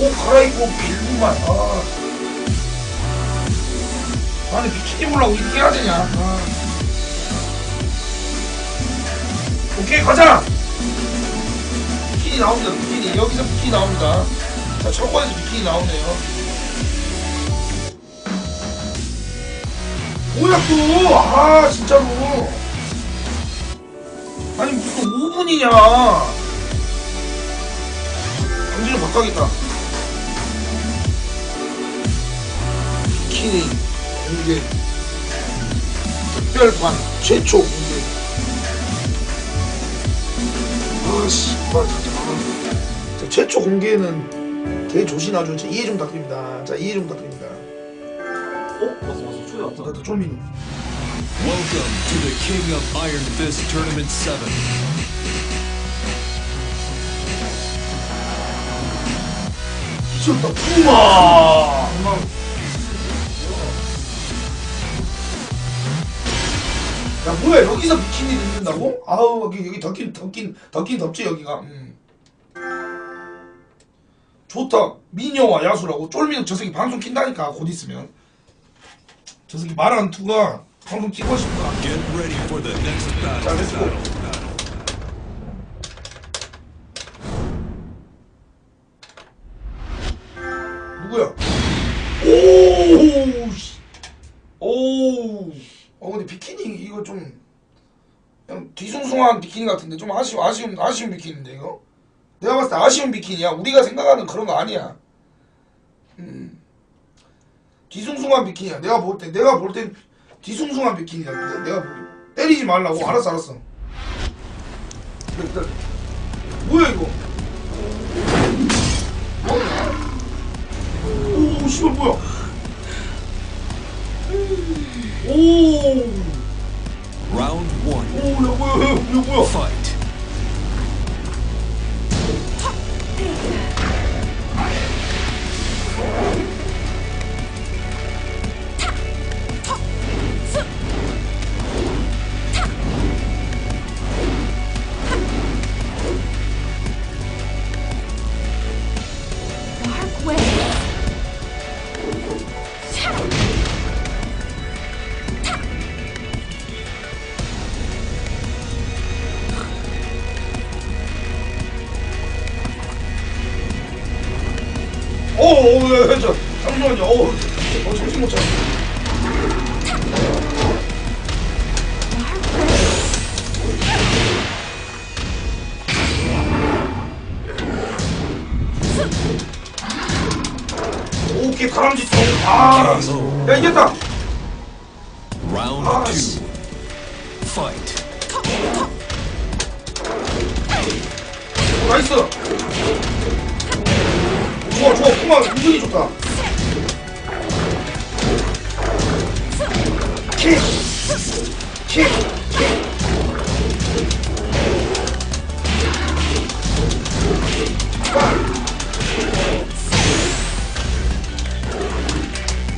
옷 갈아입고 1분만. 아. 아니 비키니 보려고 이렇게 해야 되냐? 아. 오케이 가자! 비키니 나옵니다 비키니. 여기서 비키니 나옵니다. 자 철권에서 비키니 나오네요. 뭐야 또 아 진짜로. 아니 무슨 5분이냐? 정신을 바꿔야겠다 비키니 공개 특별판 최초 공개. 아씨 진짜 자, 최초 공개는 대조신하죠. 자, 이해 좀 부탁드립니다. 자 이해 좀 부탁드립니다. 어? 왔어 왔어 초대 왔다. 나도 쫄민 Welcome to the King of Iron Fist Tournament 7. 미쳤다 우와 야 뭐야 여기서 비키니 입는다고? 아우 여기 여기 덥긴 덥긴 덥긴 덥지 여기가. 음. 좋다. 미녀와 야수라고? 쫄미는 저 새끼 방송 킨다니까 곧 있으면. 저 새끼 말하는 투가 방송 찍고 싶다. 자. 렛츠고 그냥 뒤숭숭한 비키니 같은데 좀 아쉬운 아쉬운 아쉬운 비키니인데 이거? 내가 봤을 때 아쉬운 비키니야. 우리가 생각하는 그런 거 아니야. 음, 뒤숭숭한 비키니야. 내가 볼 때 내가 볼 때 뒤숭숭한 비키니야. 내- 내가 보기 때리지 말라고 알았어 알았어. 일단 뭐야 이거? 오, 씨발 뭐야? 오, Round 1. 오, 야 뭐야, 야, 야 뭐야? Fight. 저, 잠시만요. 어, 정신 못 차려. 오케이, 통. 아, 야, 이겼다. Round 2. 씨. Fight. 오, 나이스. 좋아, 좋아. 풍악 은근히 좋다.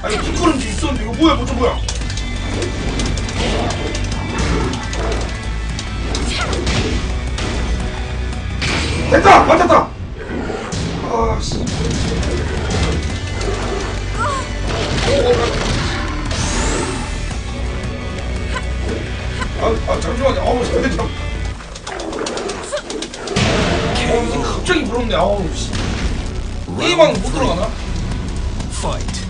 아니 뒷걸음질 있었는데 이거 뭐야? 뭐저 뭐야? 됐다! 맞았다 아, 아 잠시만요 아우 잠깐 어 이게 갑자기 부럽네 아우 씨 게임하는 못 들어가나? Fight.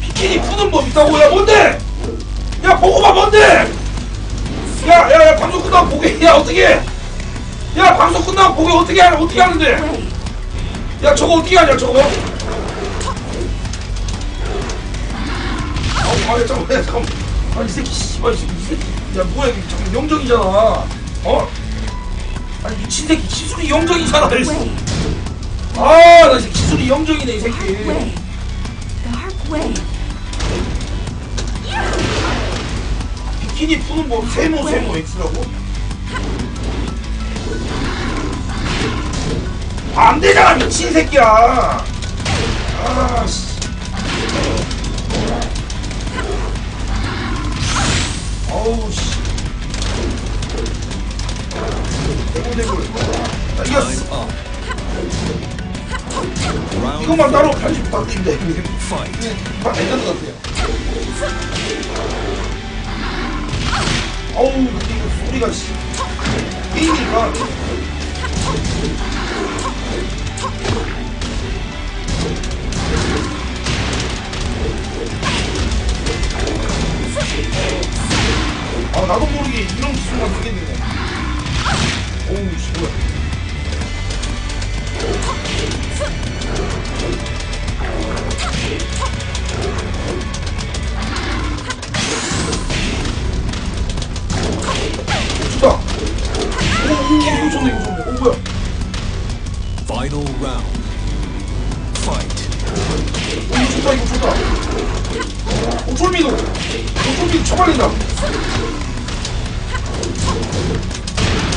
비키니 푸는 법 있다고 야 뭔데? 야 보고봐 뭔데? 야 야 야 방송 끝나고 보게 야 어떻게? 야 방송 끝나고 보게 어떻게 하냐 어떻게 하는데? 야 저거 어떻게 하냐 저거? 아우 아 야 잠깐만 야 잠깐만 아 이 새끼 씨발 이 새끼 이 새끼 야 뭐야 이게 잠깐 영정이잖아 어? 아니 미친 새끼 기술이 영정이잖아 Way. 아 나 이제 기술이 영정이네 이 새끼 Dark Way. Dark Way. 스킨이 푸는 법 세모 세모 X라고? 안 되잖아 미친 새끼야. 아씨. 어우 씨. 대굴대굴. 아, 이겼어. 이것만 따로 80바퀴인데. 다 레전드 같아요. 어우 근데 이거 소리가 씨. 게임이니까 아 나도 모르게 이런 기술만 쓰겠네. 어우 씨 뭐야 쳐발린다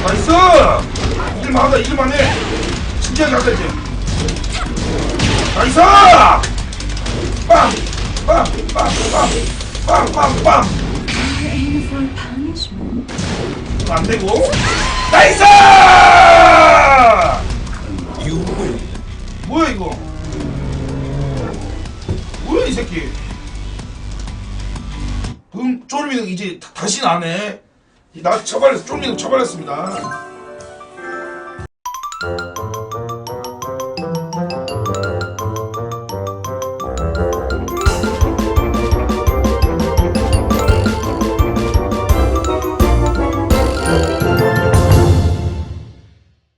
나이스! 일만하다 일만해. 진지하게 하자 이제. 나이스! 빵빵빵빵빵빵빵빵 You're aiming for punishment. 안 되고. 나이스. 뭐야 이거? 뭐야 이 새끼? 음 쫄미는 이제 다- 다신 안해 나 처발했 쫄미는 처발했습니다